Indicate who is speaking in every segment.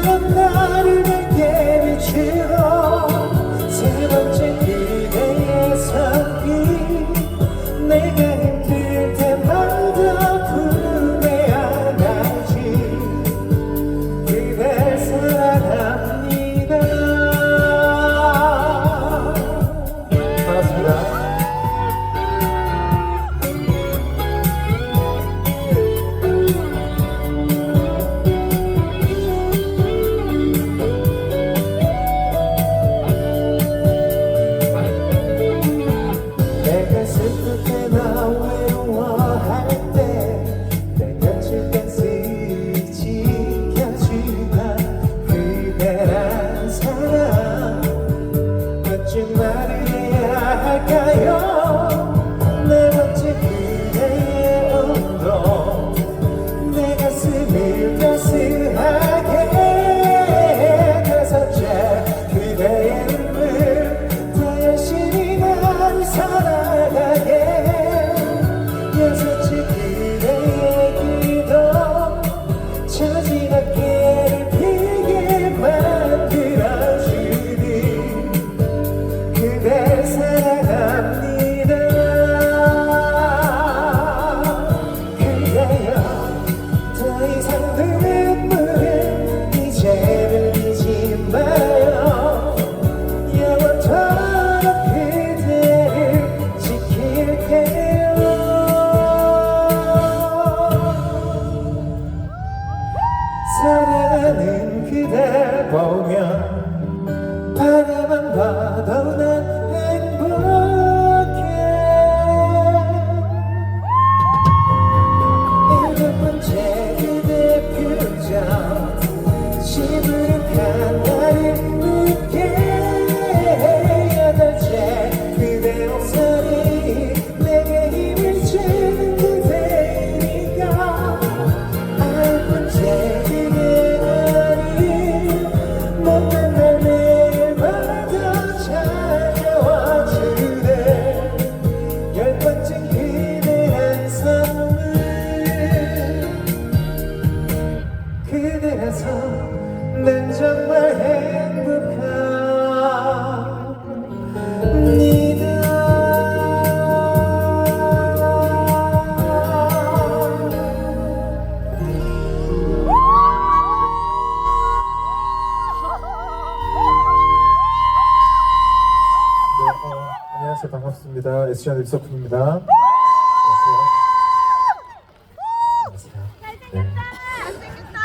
Speaker 1: love.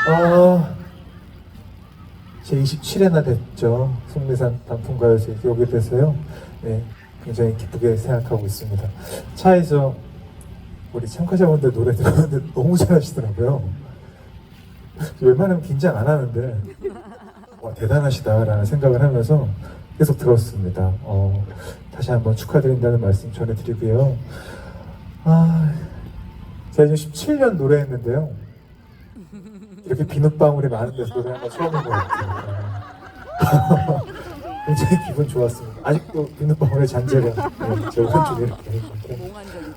Speaker 1: 어, 제 27회나 됐죠. 속리산 단풍가요제 오게 돼서요. 네, 굉장히 기쁘게 생각하고 있습니다. 차에서 우리 참가자분들 노래 들었는데 너무 잘하시더라고요. 웬만하면 긴장 안 하는데 와, 대단하시다라는 생각을 하면서 계속 들었습니다. 어, 다시 한번 축하드린다는 말씀 전해드리고요. 아, 제가 지금 17년 노래했는데요. 이렇게 비눗방울이 많은 데서 노래한 건 처음인 것 같아요. 굉장히 기분 좋았습니다. 아직도 비눗방울의 잔재가 네, 제 오른쪽에 이렇게 있는데
Speaker 2: 몽환적이다.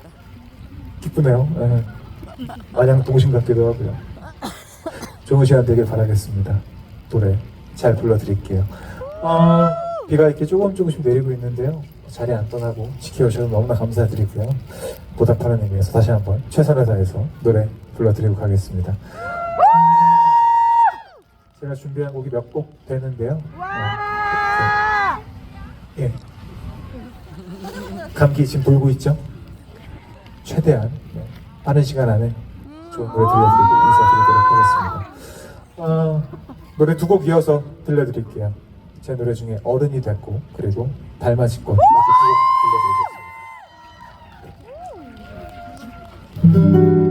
Speaker 1: 기쁘네요. 네. 마냥 동심 같기도 하고요. 좋은 시간 되길 바라겠습니다. 노래 잘 불러드릴게요. 어, 비가 이렇게 조금 조금씩 내리고 있는데요. 자리 안 떠나고 지켜주셔서 너무나 감사드리고요. 보답하는 의미에서 다시 한번 최선을 다해서 노래 불러드리고 가겠습니다. 제가 준비한 곡이 몇 곡 되는데요. 네. 네. 감기 지금 돌고 있죠? 최대한 네. 빠른 시간 안에 좋은 노래 들려드리고 인사드리도록 하겠습니다. 어, 노래 두 곡 이어서 들려드릴게요. 제 노래 중에 어른이 됐고 그리고 달맞이 꽃 들려드리겠습니다.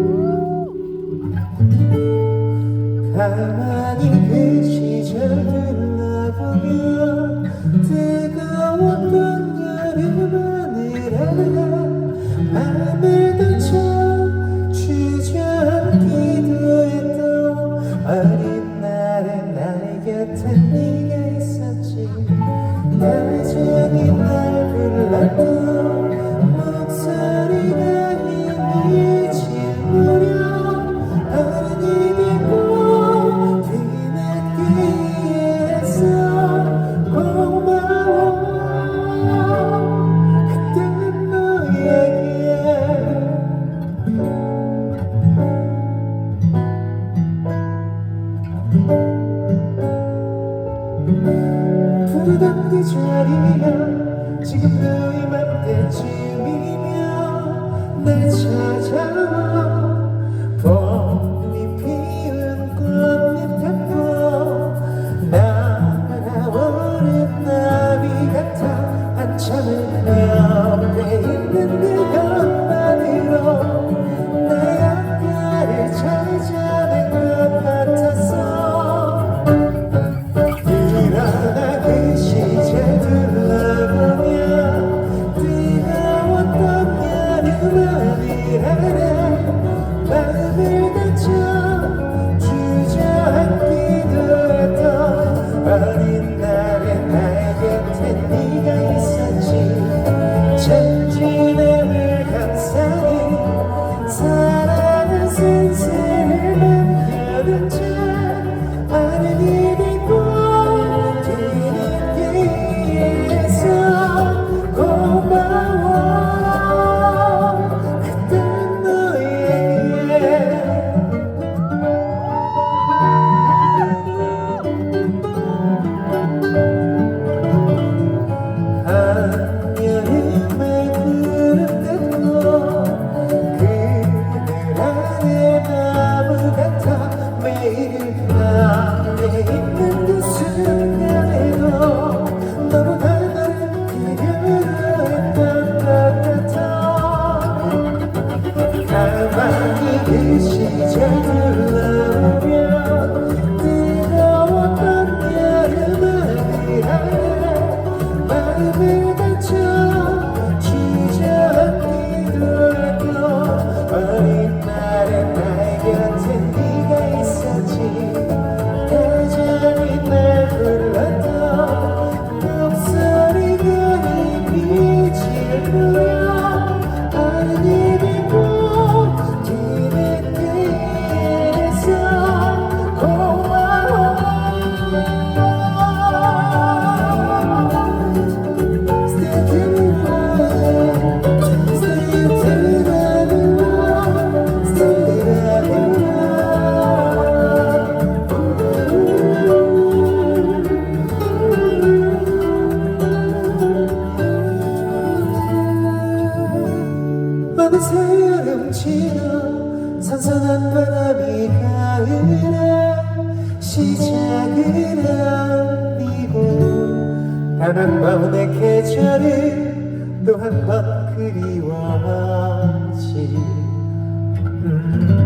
Speaker 1: 나를 마음의 계절을 또 한 번 그리워하지. 음.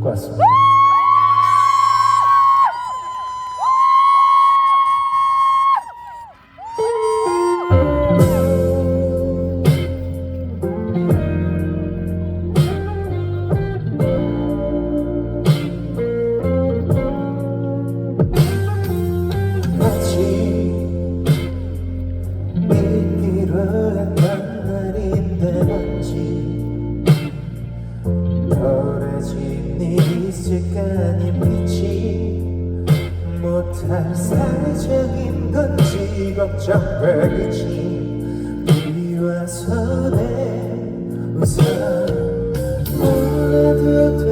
Speaker 1: 고맙습니다. 사랑인 건 직업장벽이지? 비와서 내 우산 몰라도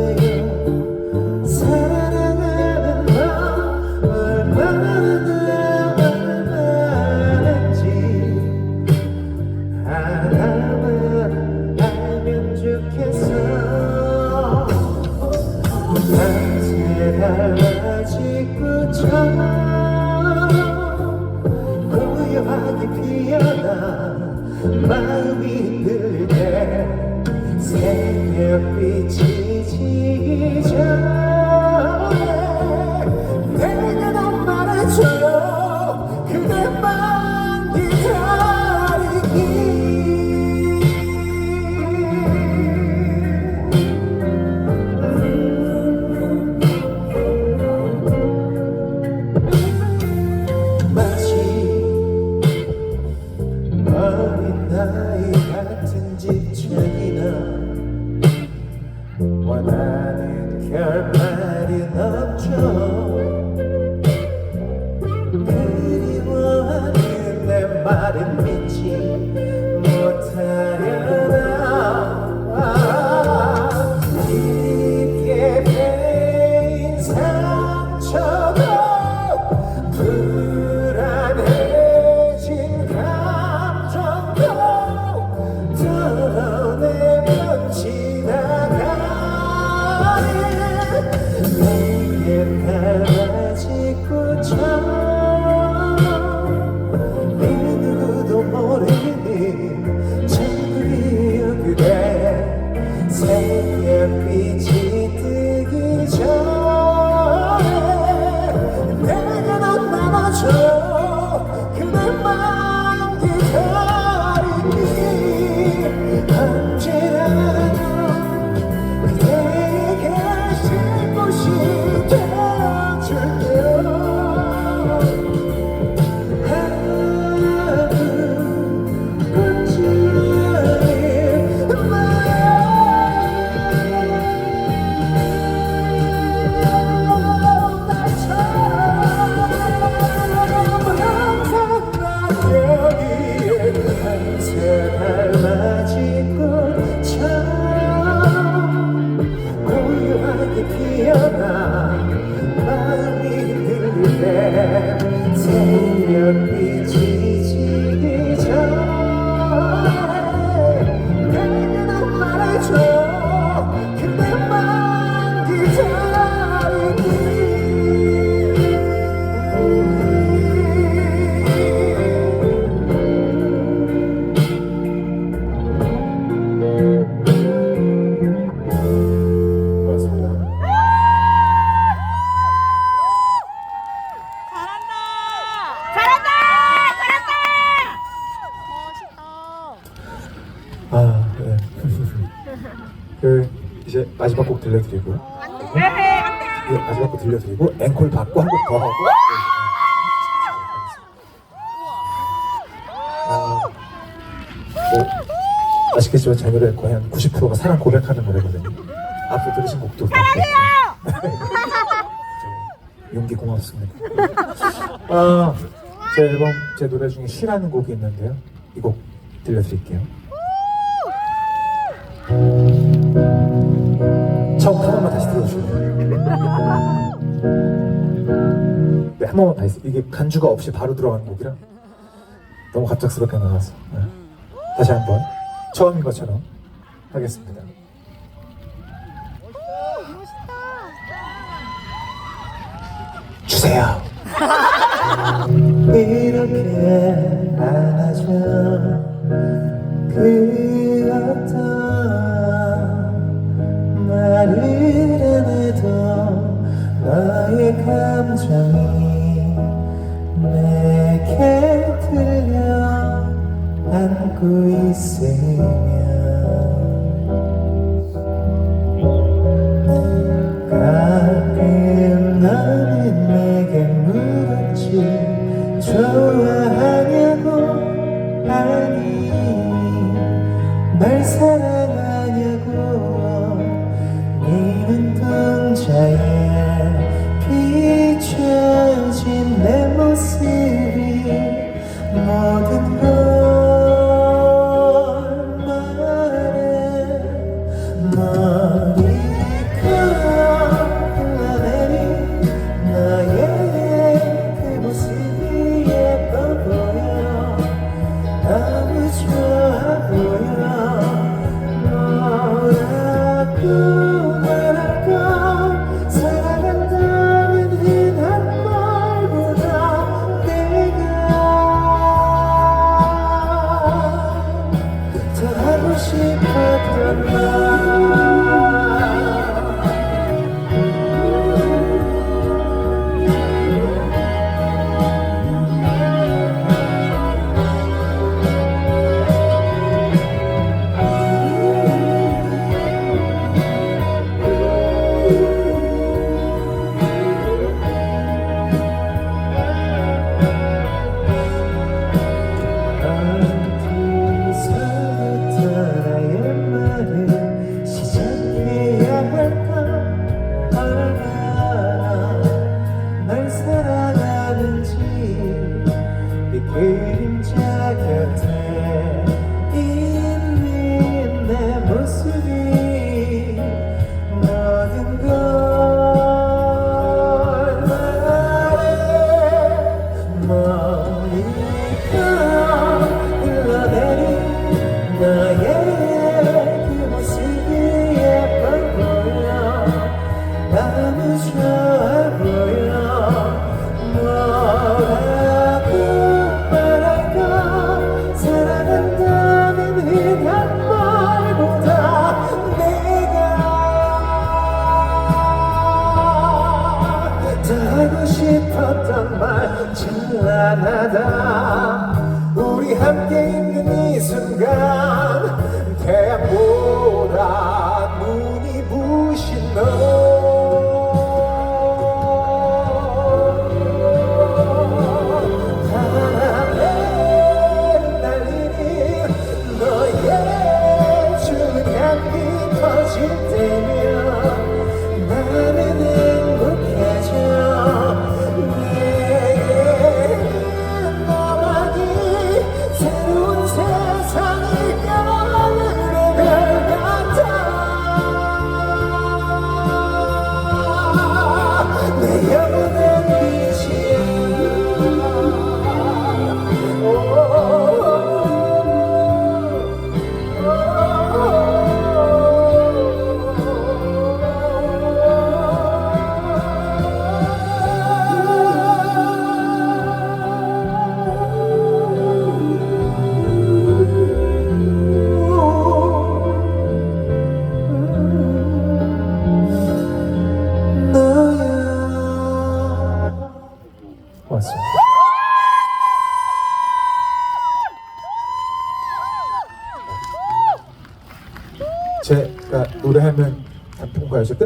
Speaker 1: 사랑 고백하는 노래거든요. 앞서 들으신 곡도 사랑해요. 용기 고맙습니다. 아, 제 앨범 제 노래 중에 시라는 곡이 있는데요. 이 곡 들려드릴게요. 처음 한 번만 다시 들어주실래요? 네, 한 번만 다시 이게 간주가 없이 바로 들어가는 곡이라 너무 갑작스럽게 나와서 네. 다시 한번 처음인 것처럼 하겠습니다. 주세요. 이렇게 안아줘 그 어떤 말을 안 해도 너의 감정이 내게 들려 안고 있으 mão. 너의 그 모습이 예뻐 보여 너무 좋아 보여 뭐라고 말할까 사랑한다는 흔한 말보다 내가 더 하고 싶었던 말 찬란하다 우리 함께 있는 이 순간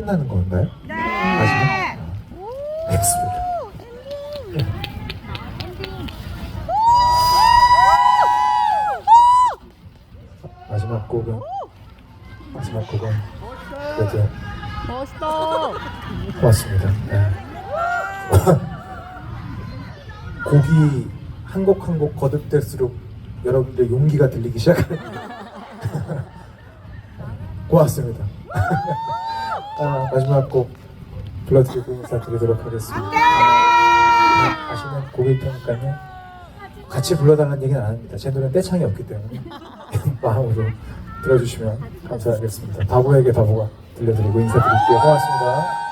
Speaker 1: 끝나는 건가요?
Speaker 2: 네.
Speaker 1: 마지막? 알겠습니다. 마지막 곡은 마지막 곡은 그래도
Speaker 2: 멋있어.
Speaker 1: 고맙습니다. 네. 곡이 한 곡 한 곡 거듭될수록 여러분들 용기가 들리기 시작합니다. 고맙습니다. 아, 마지막 곡 불러드리고 인사드리도록 하겠습니다. 아, 아시는 곡일 테니까요. 같이 불러달라는 얘기는 안 합니다. 제 노래는 떼창이 없기 때문에 마음으로 들어주시면 감사하겠습니다. 바보에게 바보가 들려드리고 인사드릴게요. 고맙습니다.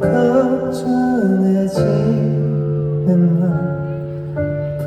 Speaker 1: 걱정하지는 마듯